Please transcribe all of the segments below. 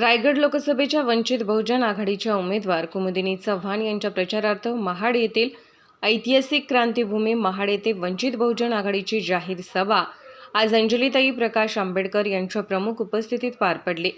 रायगड लोकसभेच्या वंचित बहुजन आघाडीच्या उमेदवार कुमुदिनी चव्हाण यांच्या प्रचारार्थ महाड येथील ऐतिहासिक क्रांतीभूमी महाड येथे वंचित बहुजन आघाडीची जाहीर सभा. आज अंजलीताई प्रकाश आंबेडकर यांच्या प्रमुख उपस्थितीत पार पडली.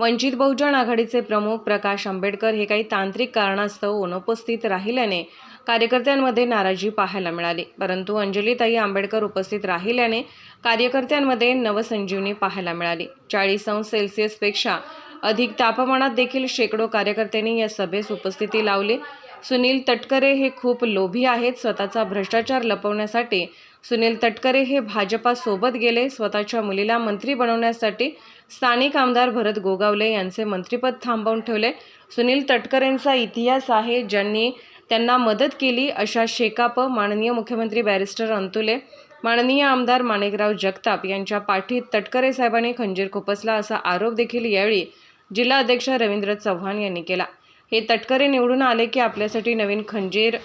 वंचित बहुजन आघाडीचे प्रमुख प्रकाश आंबेडकर हे काही तांत्रिक कारणास्तव अनुपस्थित राहिल्याने कार्यकर्त्यांमध्ये नाराजी पाहायला मिळाली. परंतु अंजलीताई आंबेडकर उपस्थित राहिल्याने कार्यकर्त्यांमध्ये नवसंजीवनी पाहायला मिळाली. चाळीस अंश सेल्सिअसपेक्षा अधिक तापमानात देखील शेकडो कार्यकर्त्यांनी या सभेस उपस्थिती लावली. सुनील तटकरे हे खूप लोभी आहेत. स्वतःचा भ्रष्टाचार लपवण्यासाठी सुनील तटकरे हे भाजपासोबत गेले. स्वतःच्या मुलीला मंत्री बनवण्यासाठी स्थानिक आमदार भरत गोगावले यांचे मंत्रिपद थांबवून ठेवले. सुनील तटकरेंचा इतिहास आहे. ज्यांनी त्यांना मदत केली अशा शेकाप माननीय मुख्यमंत्री बॅरिस्टर अंतुले माननीय आमदार माणिकराव जगताप यांच्या पाठीत तटकरे साहेबांनी खंजीर खुपसला असा आरोप देखील यावेळी जिल्हा अध्यक्ष रवींद्र चव्हाण यांनी केला. हे तटकरे निवडून आले की आपल्यासाठी नवीन खंजीर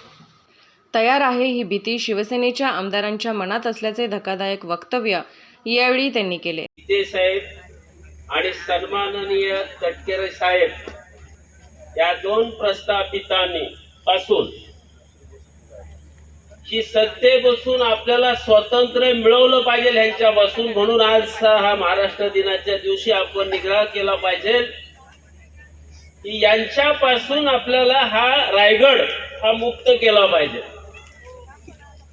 तयार आहे ही भीती शिवसेनेच्या आमदारांच्या मनात असल्याचे धक्कादायक वक्तव्य यावेळी त्यांनी केले. साहेब आणि सन्माननीय तटकरे साहेब या दोन प्रस्थापितांनी पासून की सत्ते बसून आपल्याला स्वातंत्र्य मिळवलं पाहिजे ह्यांच्यापासून म्हणून आज हा महाराष्ट्र दिनाच्या दिवशी आपण निग्रह केला पाहिजे. की यांच्यापासून आपल्याला हा रायगड हा मुक्त केला पाहिजे.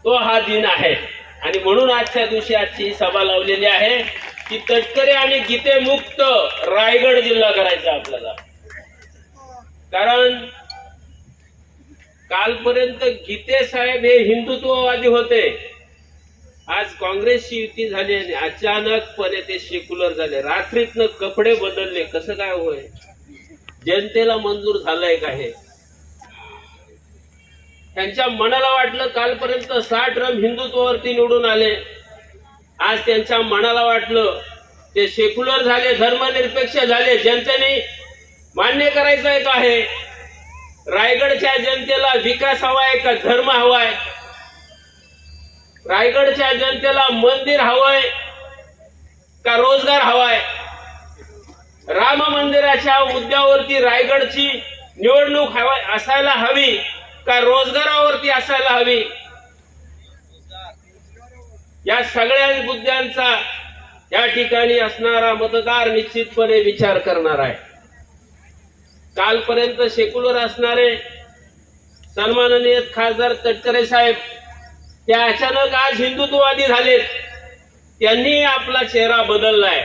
तो हा दिन आहे. आणि म्हणून आजच्या दिवशी आजची ही सभा लावलेली आहे की तटकरे आणि गीते मुक्त रायगड जिल्हा करायचा आपल्याला. कारण कालपर्यंत गीते साहेब हे हिंदुत्ववादी होते. आज काँग्रेसची युती झाली आणि अचानकपणे ते सेक्युलर झाले. रात्रीतनं कपडे बदलले. कसं काय होय? जनतेला मंजूर झालंय का हे? त्यांच्या मनाला वाटलं कालपर्यंत साठ रम हिंदुत्वावरती निवडून आले. आज त्यांच्या मनाला वाटलं ते सेक्युलर झाले धर्मनिरपेक्ष झाले. जनतेने मान्य करायचं आहे आहे. रायगडच्या जनतेला विकास हवाय का धर्म हवाय? रायगडच्या जनतेला मंदिर हवंय का रोजगार हवाय? राम मंदिराच्या मुद्द्यावरती रायगडची निवडणूक हवा असायला हवी का रोजगारावरती असायला हवी? या सगळ्या मुद्द्यांचा या ठिकाणी असणारा मतदार निश्चितपणे विचार करणार आहे. कालपर्यंत सेक्युलर असणारे सन्माननीय खासदार तटकरे साहेब ते अचानक आज हिंदुत्ववादी झालेत. त्यांनी आपला चेहरा बदललाय.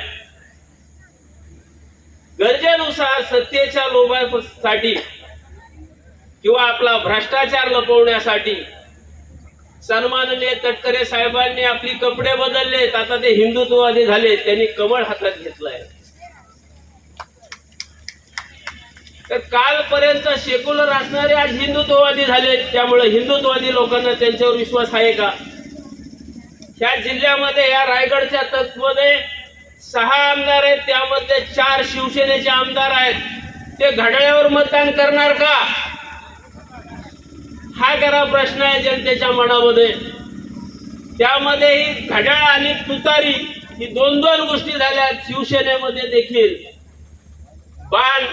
गरजेनुसार सत्तेच्या लोभासाठी किंवा आपला भ्रष्टाचार लपवण्यासाठी सन्माननीय तटकरे साहेबांनी आपली कपडे बदललेत. आता ते हिंदुत्ववादी झाले त्यांनी कमळ हातात घेतलाय. तर कालपर्यंत सेक्युलर असणारे आज हिंदुत्ववादी झाले त्यामुळे हिंदुत्ववादी लोकांना त्यांच्यावर विश्वास आहे का? ह्या जिल्ह्यामध्ये या रायगडच्या तत्मध्ये सहा आमदार आहेत. त्यामध्ये चार शिवसेनेचे आमदार आहेत. ते घड्याळ्यावर मतदान करणार का? हा खरा प्रश्न आहे जनतेच्या मनामध्ये. त्यामध्ये ही घड्याळ आणि तुतारी ही दोन दोन गोष्टी झाल्या. शिवसेनेमध्ये देखील. बाण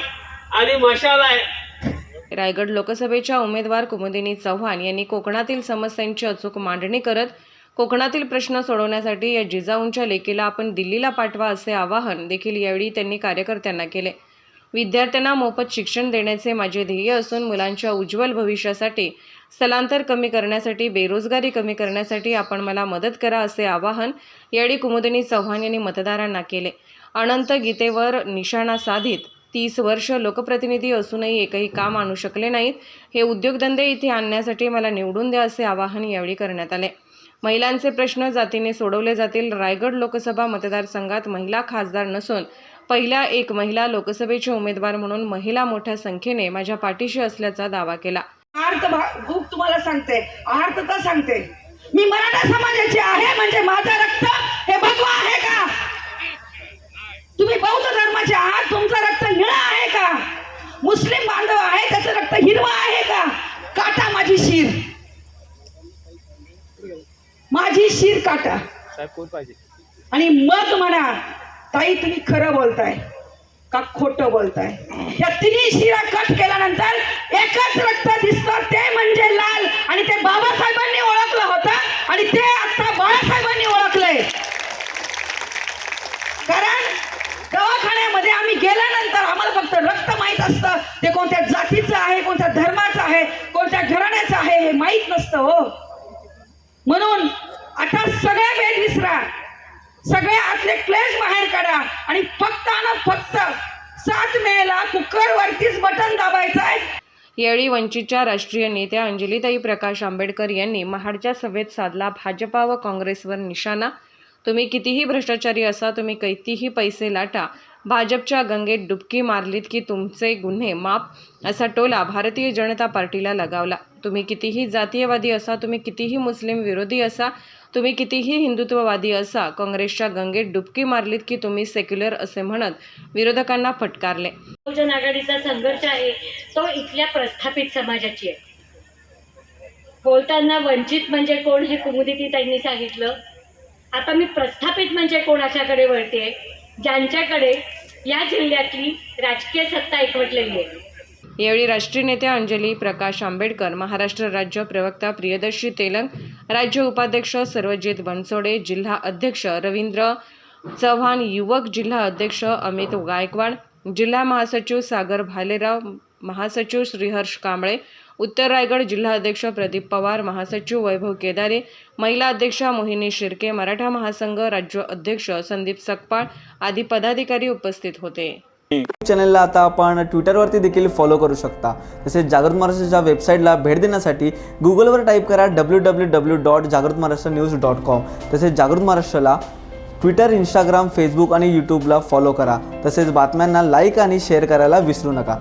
आणि मशाल आहे. रायगड लोकसभेच्या उमेदवार कुमुदिनी चव्हाण यांनी कोकणातील समस्यांची अचूक मांडणी करत कोकणातील प्रश्न सोडवण्यासाठी या जिजाऊंच्या लेकीला आपण दिल्लीला पाठवा असे आवाहन देखील यावेळी त्यांनी कार्यकर्त्यांना केले. विद्यार्थ्यांना मोफत शिक्षण देण्याचे माझे ध्येय असून मुलांच्या उज्ज्वल भविष्यासाठी स्थलांतर कमी करण्यासाठी बेरोजगारी कमी करण्यासाठी आपण मला मदत करा असे आवाहन यावेळी कुमुदिनी चव्हाण यांनी मतदारांना केले. अनंत गीतेवर निशाणा साधित तीस वर्ष लोकप्रतिनिधी असूनही एकही काम आणू शकले नाहीत. हे उद्योगधंदे इथे आणण्यासाठी मला निवडून द्या असे आवाहन यावेळी करण्यात आले. महिलांचे प्रश्न जातीने सोडवले जातील. रायगड लोकसभा मतदारसंघात महिला खासदार नसून पहिल्या एक महिला लोकसभेचे उमेदवार म्हणून महिला मोठ्या संख्येने माझ्या पाठीशी असल्याचा दावा केला. तुम्हाला सांगते. आर्तता सांगते. मी मराठा समाजाची आहे म्हणजे माझं रक्त हे भगवा आहे का? तुम्ही बौद्ध धर्माचे आहात तुमचं रक्त निळा आहे का? मुस्लिम बांधव आहे त्याचं रक्त हिरवा आहे का? काटा माझी शिर. माझी शिर काटा. आणि मग म्हणा ताई तुम्ही खरं बोलताय का खोटं बोलताय? या तिन्ही शिरा कट केल्यानंतर एकच रक्त दिसतं ते म्हणजे लाल आणि ते बाबासाहेबांनी ओळखलं होतं आणि ते आता बाळासाहेबांनी ओळखलंय कारण दवाखान्यामध्ये आम्ही गेल्यानंतर आम्हाला फक्त रक्त माहीत असतं ते कोणत्या जातीचं आहे कोणत्या धर्माचं आहे कोणत्या घराण्याचं आहे हे असतं हो. म्हणून आता सगळे वेद विसरा. सगळे आतले क्लेश बाहेर काढा आणि फक्त आणि फक्त सात मेला कुकरवरतीच बटन दाबायचं आहे. यावेळी वंचितच्या राष्ट्रीय नेत्या अंजलीताई प्रकाश आंबेडकर यांनी महाडच्या सभेत साधला भाजपा व काँग्रेसवर निशाणा. तुम्ही कितीही भ्रष्टाचारी असा तुम्ही कितीही पैसे लाटा भाजपच्या गंगेत डुबकी मारलीत की तुमचे गुन्हे माफ असा टोला भारतीय जनता पार्टीला लगावला. तुम्ही कितीही जातीयवादी असा तुम्ही कितीही मुस्लिम विरोधी असा तुम्ही कितीही हिंदुत्ववादी असा काँग्रेसच्या गंगेत डुबकी मारलीत की तुम्ही सेक्युलर असे म्हणत विरोधकांना फटकारले. बहुजन आघाडीचा संघर्ष आहे तो इथल्या प्रस्थापित समाजाची आहे. बोलताना वंचित म्हणजे कोण हे कुमुदिती त्यांनी सांगितलं. आता मी प्रस्थापित म्हणजे कोणाच्याकडे वळते ज्यांच्याकडे या जिल्ह्यातली राजकीय सत्ता एकवटलेली आहे. यावेळी राष्ट्रीय नेत्या अंजली प्रकाश आंबेडकर महाराष्ट्र राज्य प्रवक्ता प्रियदर्शी तेलंग राज्य उपाध्यक्ष सर्वजित बनसोडे जिल्हा अध्यक्ष रवींद्र चव्हाण युवक जिल्हा अध्यक्ष अमित गायकवाड जिल्हा महासचिव सागर भालेराव महासचिव श्रीहर्ष कांबळे उत्तर रायगड जिल्हा अध्यक्ष प्रदीप पवार महासचिव वैभव केदारे महिला अध्यक्षा मोहिनी शिर्के मराठा महासंघ राज्य अध्यक्ष संदीप सकपाळ आदी पदाधिकारी उपस्थित होते. चॅनलला आता आपण ट्विटरवरती देखील फॉलो करू शकता. तसेच जागृत महाराष्ट्राच्या वेबसाईटला भेट देण्यासाठी गुगलवर टाईप करा डब्ल्यू डब्ल्यू डब्ल्यू डॉट जागृत महाराष्ट्र न्यूज डॉट कॉम तसेच जागृत महाराष्ट्राला ट्विटर इंस्टाग्राम फेसबुक आणि यूट्यूबला फॉलो करा. तसेच बातम्यांना लाईक आणि शेअर करायला विसरू नका.